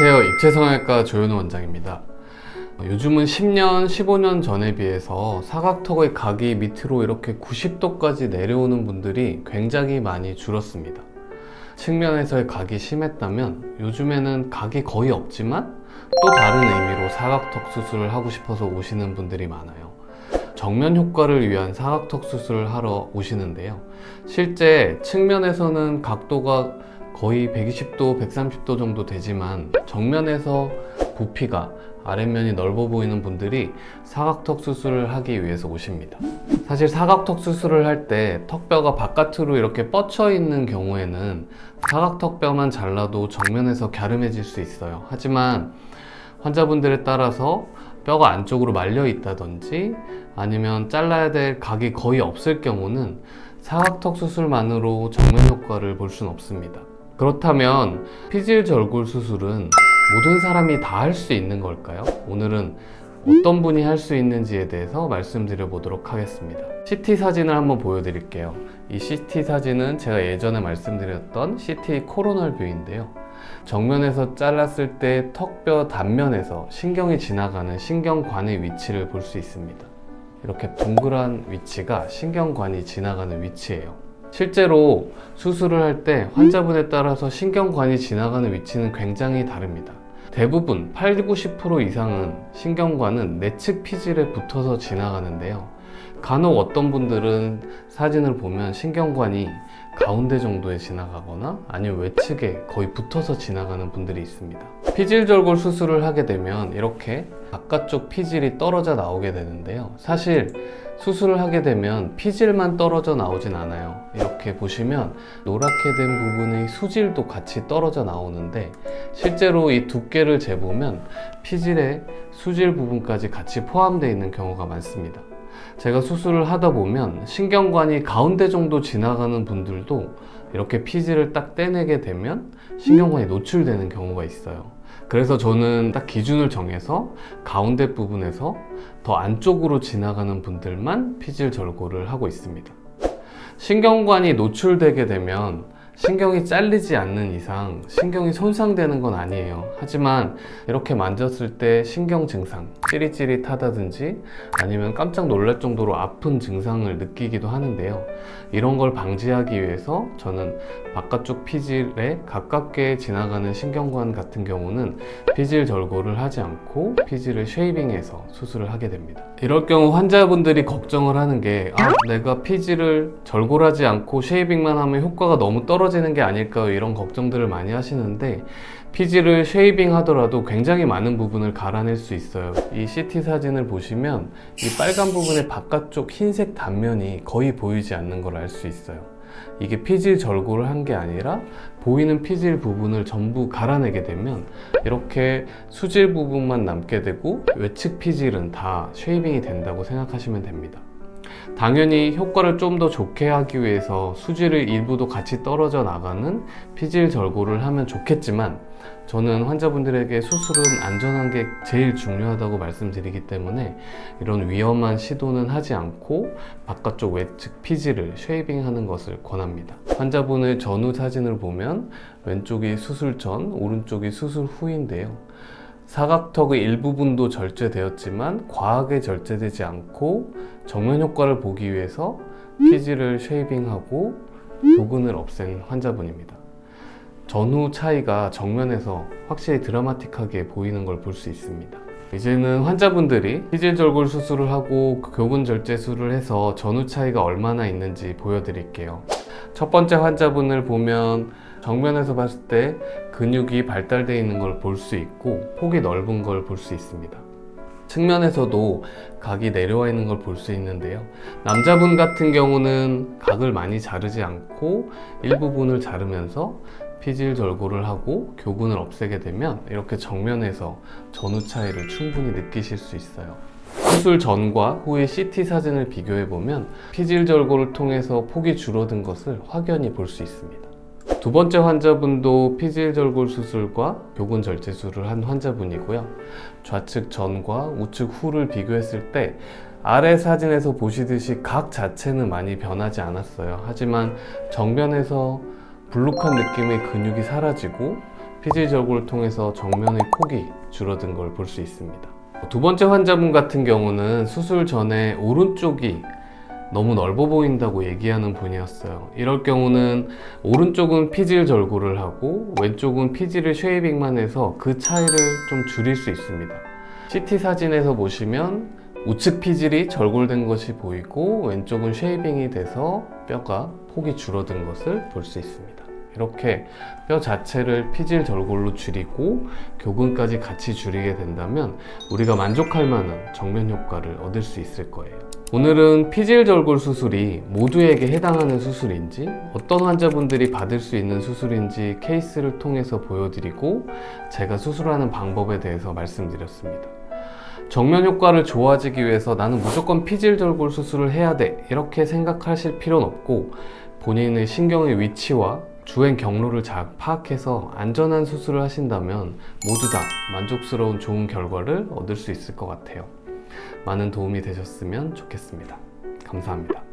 안녕하세요. 입체성형외과 조현우 원장입니다. 요즘은 10년, 15년 전에 비해서 사각턱의 각이 밑으로 이렇게 90도까지 내려오는 분들이 굉장히 많이 줄었습니다. 측면에서의 각이 심했다면 요즘에는 각이 거의 없지만 또 다른 의미로 사각턱 수술을 하고 싶어서 오시는 분들이 많아요. 정면 효과를 위한 사각턱 수술을 하러 오시는데요. 실제 측면에서는 각도가 거의 120도, 130도 정도 되지만 정면에서 부피가 아랫면이 넓어 보이는 분들이 사각턱 수술을 하기 위해서 오십니다. 사실 사각턱 수술을 할 때 턱뼈가 바깥으로 이렇게 뻗쳐 있는 경우에는 사각턱뼈만 잘라도 정면에서 갸름해질 수 있어요. 하지만 환자분들에 따라서 뼈가 안쪽으로 말려 있다든지 아니면 잘라야 될 각이 거의 없을 경우는 사각턱 수술만으로 정면 효과를 볼 수는 없습니다. 그렇다면 피질 절골 수술은 모든 사람이 다 할 수 있는 걸까요? 오늘은 어떤 분이 할 수 있는지에 대해서 말씀드려 보도록 하겠습니다. CT 사진을 한번 보여드릴게요. 이 CT 사진은 제가 예전에 말씀드렸던 CT 코로널 뷰인데요. 정면에서 잘랐을 때 턱뼈 단면에서 신경이 지나가는 신경관의 위치를 볼 수 있습니다. 이렇게 동그란 위치가 신경관이 지나가는 위치예요. 실제로 수술을 할 때 환자분에 따라서 신경관이 지나가는 위치는 굉장히 다릅니다. 대부분 8, 90% 이상은 신경관은 내측 피질에 붙어서 지나가는데요. 간혹 어떤 분들은 사진을 보면 신경관이 가운데 정도에 지나가거나 아니면 외측에 거의 붙어서 지나가는 분들이 있습니다. 피질 절골 수술을 하게 되면 이렇게 바깥쪽 피질이 떨어져 나오게 되는데요. 사실 수술을 하게 되면 피질만 떨어져 나오진 않아요. 이렇게 보시면 노랗게 된 부분의 수질도 같이 떨어져 나오는데 실제로 이 두께를 재보면 피질의 수질 부분까지 같이 포함되어 있는 경우가 많습니다. 제가 수술을 하다 보면 신경관이 가운데 정도 지나가는 분들도 이렇게 피질을 딱 떼내게 되면 신경관이 노출되는 경우가 있어요. 그래서 저는 딱 기준을 정해서 가운데 부분에서 더 안쪽으로 지나가는 분들만 피질 절골을 하고 있습니다. 신경관이 노출되게 되면 신경이 잘리지 않는 이상 신경이 손상되는 건 아니에요. 하지만 이렇게 만졌을 때 신경 증상, 찌릿찌릿하다든지 아니면 깜짝 놀랄 정도로 아픈 증상을 느끼기도 하는데요. 이런 걸 방지하기 위해서 저는 바깥쪽 피질에 가깝게 지나가는 신경관 같은 경우는 피질 절골을 하지 않고 피질을 쉐이빙해서 수술을 하게 됩니다. 이럴 경우 환자분들이 걱정을 하는 게 아, 내가 피질을 절골하지 않고 쉐이빙만 하면 효과가 너무 떨어지 는 게 아닐까 이런 걱정들을 많이 하시는데 피지를 쉐이빙 하더라도 굉장히 많은 부분을 갈아낼 수 있어요. 이 CT 사진을 보시면 이 빨간 부분의 바깥쪽 흰색 단면이 거의 보이지 않는 걸 알 수 있어요. 이게 피질 절골을 한게 아니라 보이는 피질 부분을 전부 갈아내게 되면 이렇게 수질 부분만 남게 되고 외측 피질은 다 쉐이빙이 된다고 생각하시면 됩니다. 당연히 효과를 좀 더 좋게 하기 위해서 수질을 일부도 같이 떨어져 나가는 피질 절골을 하면 좋겠지만 저는 환자분들에게 수술은 안전한 게 제일 중요하다고 말씀드리기 때문에 이런 위험한 시도는 하지 않고 바깥쪽 외측 피지를 쉐이빙 하는 것을 권합니다. 환자분의 전후 사진을 보면 왼쪽이 수술 전, 오른쪽이 수술 후인데요. 사각턱의 일부분도 절제되었지만 과하게 절제되지 않고 정면 효과를 보기 위해서 피지를 쉐이빙하고 도근을 없앤 환자분입니다. 전후 차이가 정면에서 확실히 드라마틱하게 보이는 걸 볼 수 있습니다. 이제는 환자분들이 피질 절골 수술을 하고 교근 절제술을 해서 전후 차이가 얼마나 있는지 보여드릴게요. 첫 번째 환자분을 보면 정면에서 봤을 때 근육이 발달되어 있는 걸 볼 수 있고 폭이 넓은 걸 볼 수 있습니다. 측면에서도 각이 내려와 있는 걸 볼 수 있는데요. 남자분 같은 경우는 각을 많이 자르지 않고 일부분을 자르면서 피질 절골을 하고 교근을 없애게 되면 이렇게 정면에서 전후 차이를 충분히 느끼실 수 있어요. 수술 전과 후의 CT 사진을 비교해 보면 피질 절골을 통해서 폭이 줄어든 것을 확연히 볼 수 있습니다. 두 번째 환자분도 피질 절골 수술과 교근 절제술을 한 환자분이고요. 좌측 전과 우측 후를 비교했을 때 아래 사진에서 보시듯이 각 자체는 많이 변하지 않았어요. 하지만 정면에서 불룩한 느낌의 근육이 사라지고 피질 절골을 통해서 정면의 폭이 줄어든 걸 볼 수 있습니다. 두 번째 환자분 같은 경우는 수술 전에 오른쪽이 너무 넓어 보인다고 얘기하는 분이었어요. 이럴 경우는 오른쪽은 피질 절골을 하고 왼쪽은 피질을 쉐이빙만 해서 그 차이를 좀 줄일 수 있습니다. CT 사진에서 보시면 우측 피질이 절골된 것이 보이고 왼쪽은 쉐이빙이 돼서 뼈가 폭이 줄어든 것을 볼 수 있습니다. 이렇게 뼈 자체를 피질 절골로 줄이고 교근까지 같이 줄이게 된다면 우리가 만족할 만한 정면 효과를 얻을 수 있을 거예요. 오늘은 피질 절골 수술이 모두에게 해당하는 수술인지 어떤 환자분들이 받을 수 있는 수술인지 케이스를 통해서 보여드리고 제가 수술하는 방법에 대해서 말씀드렸습니다. 정면 효과를 좋아지기 위해서 나는 무조건 피질 절골 수술을 해야 돼 이렇게 생각하실 필요는 없고 본인의 신경의 위치와 주행 경로를 잘 파악해서 안전한 수술을 하신다면 모두 다 만족스러운 좋은 결과를 얻을 수 있을 것 같아요. 많은 도움이 되셨으면 좋겠습니다. 감사합니다.